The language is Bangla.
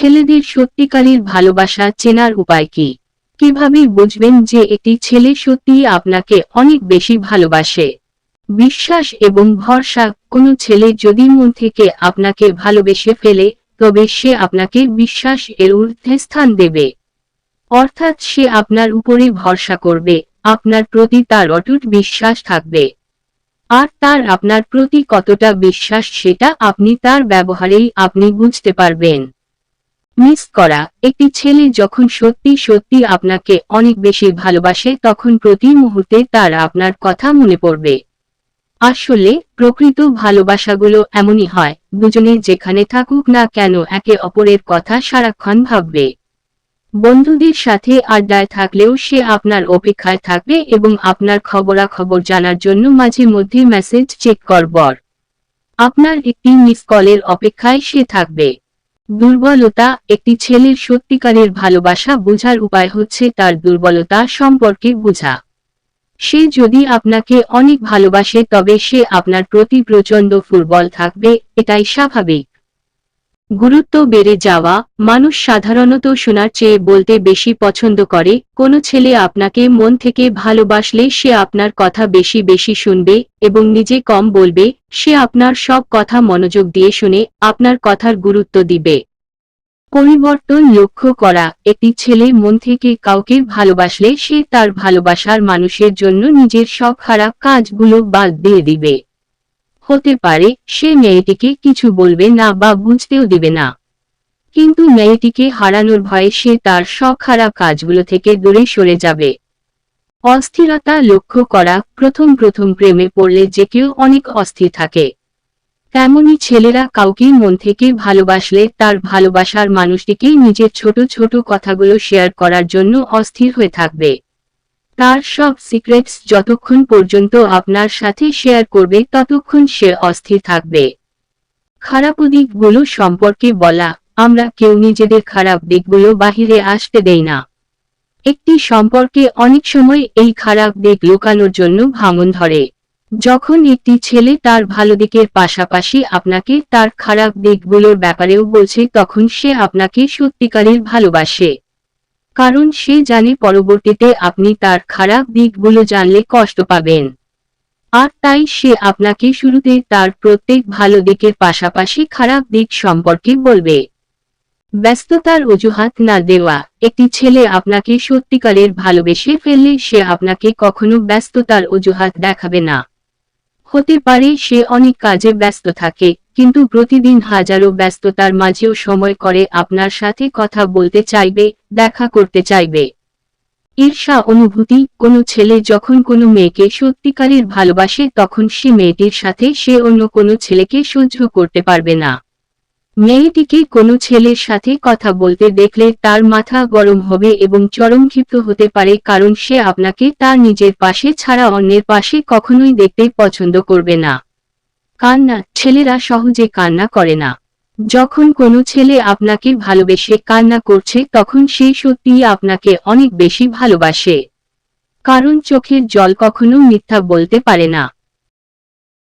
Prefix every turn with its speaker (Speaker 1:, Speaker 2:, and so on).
Speaker 1: ছেলেদের সত্যিকারের ভালোবাসা চেনার উপায় কি? কীভাবে বুঝবেন যে একটি ছেলে সত্যিই আপনাকে অনেক বেশি ভালোবাসে? বিশ্বাস এবং ভরসা, কোনো ছেলে যদি মন থেকে আপনাকে ভালোবেসে ফেলে, তবে সে আপনাকে বিশ্বাস এর ঊর্ধ্বে স্থান দেবে। অর্থাৎ সে আপনার উপরে ভরসা করবে, আপনার প্রতি তার অটুট বিশ্বাস থাকবে। আর তার আপনার প্রতি কতটা বিশ্বাস সেটা আপনি তার ব্যবহারেই আপনি বুঝতে পারবেন। মিস করা, একটি ছেলে যখন সত্যি সত্যি আপনাকে অনেক বেশি ভালোবাসে তখন প্রতি মুহূর্তে তার আপনার কথা মনে পড়বে। আসলে, প্রকৃত ভালোবাসাগুলো এমনই হয়, দুজনে যেখানে থাকুক না কেন একে অপরের কথা সারাক্ষণ ভাববে। বন্ধুদের সাথে আড্ডায় থাকলেও সে আপনার অপেক্ষায় থাকবে এবং আপনার খবরাখবর জানার জন্য মাঝে মধ্যে মেসেজ চেক করবর আপনার একটি মিস কলের অপেক্ষায় সে থাকবে। দুর্বলতা একটি ছেলের সত্যিকারের ভালোবাসা বোঝার উপায় হচ্ছে তার দুর্বলতা সম্পর্কে বোঝা। সে যদি আপনাকে অনেক ভালোবাসে তবে সে আপনার প্রতি প্রচণ্ড ফুটবল থাকবে, এটাই স্বাভাবিক। গুরুত্ব বেড়ে যাওয়া মানুষ সাধারণত শোনার চেয়ে বলতে বেশি পছন্দ করে, কোনো ছেলে আপনাকে মন থেকে ভালোবাসলে সে আপনার কথা বেশি বেশি শুনবে এবং নিজে কম বলবে, সে আপনার সব কথা মনোযোগ দিয়ে শুনে আপনার কথার গুরুত্ব দিবে। পরিবর্তন লক্ষ্য করা, একটি ছেলে মন থেকে কাউকে ভালোবাসলে সে তার ভালোবাসার মানুষের জন্য নিজের সব খারাপ কাজগুলো বাদ দিয়ে দিবে। হতে পারে, সে মেয়েটিকে কিছু বলবে না বা বুঝতেও দিবে না। কিন্তু মেয়েটিকে হারানোর ভয়ে সে তার সব খারাপ কাজগুলো থেকে দূরে সরে যাবে। অস্থিরতা লক্ষ্য করা প্রথম প্রথম প্রেমে পড়লে যে কেউ অনেক অস্থির থাকে। তেমনি ছেলেরা কাউকে মন থেকে ভালোবাসলে তার ভালোবাসার মানুষটিকে নিজের ছোট ছোট কথাগুলো শেয়ার করার জন্য অস্থির হয়ে থাকবে। তার সব সিক্রেটস যতক্ষণ পর্যন্ত আপনার সাথে শেয়ার করবে, ততক্ষণ সে অস্থির থাকবে। খারাপ দিকগুলো সম্পর্কে বলা, আমরা কেউ নিজেদের খারাপ দিকগুলো বাহিরে আসতে দেই না। একটি সম্পর্কে অনেক সময় এই খারাপ দিক লুকানোর জন্য ভাঙন ধরে। যখন একটি ছেলে তার ভালো দিকের পাশাপাশি আপনাকে তার খারাপ দিকগুলোর ব্যাপারেও বলছে, তখন সে আপনাকে সত্যিকারের ভালোবাসে। কারণ সে জানে পরবর্তীতে আপনি তার খারাপ দিকগুলো জানলে কষ্ট পাবেন। আর তাই সে আপনাকে শুরুতে তার প্রত্যেক ভালো দিকের পাশাপাশি খারাপ দিক সম্পর্কে বলবে। ব্যস্ততার অজুহাত না দেওয়া, একটি ছেলে আপনাকে সত্যিকারের ভালোবেসে ফেললে সে আপনাকে কখনো ব্যস্ততার অজুহাত দেখাবে না। হতে পারে সে অনেক কাজে ব্যস্ত থাকে কিন্তু প্রতিদিন হাজারো ব্যস্ততার মাঝেও সময় করে আপনার সাথে কথা বলতে চাইবে, দেখা করতে চাইবে। ঈর্ষা অনুভূতি, কোনো ছেলে যখন কোনো মেয়েকে সত্যিকারের ভালোবাসে, তখন সে মেয়েটির সাথে সে অন্য কোনো ছেলেকে সহ্য করতে পারবে না। মেয়েটিকে কোনো ছেলের সাথে কথা বলতে দেখলে তার মাথা গরম হবে এবং চরম ক্ষিপ্ত হতে পারে কারণ সে আপনাকে তার নিজের পাশে ছাড়া অন্যের পাশে কখনোই দেখতে পছন্দ করবে না। কান্না, ছেলেরা সহজে কান্না করে না। যখন কোনো ছেলে আপনাকে ভালোবেসে কান্না করছে, তখন সে সত্যিই আপনাকে অনেক বেশি ভালোবাসে। কারণ চোখের জল কখনো মিথ্যা বলতে পারে না।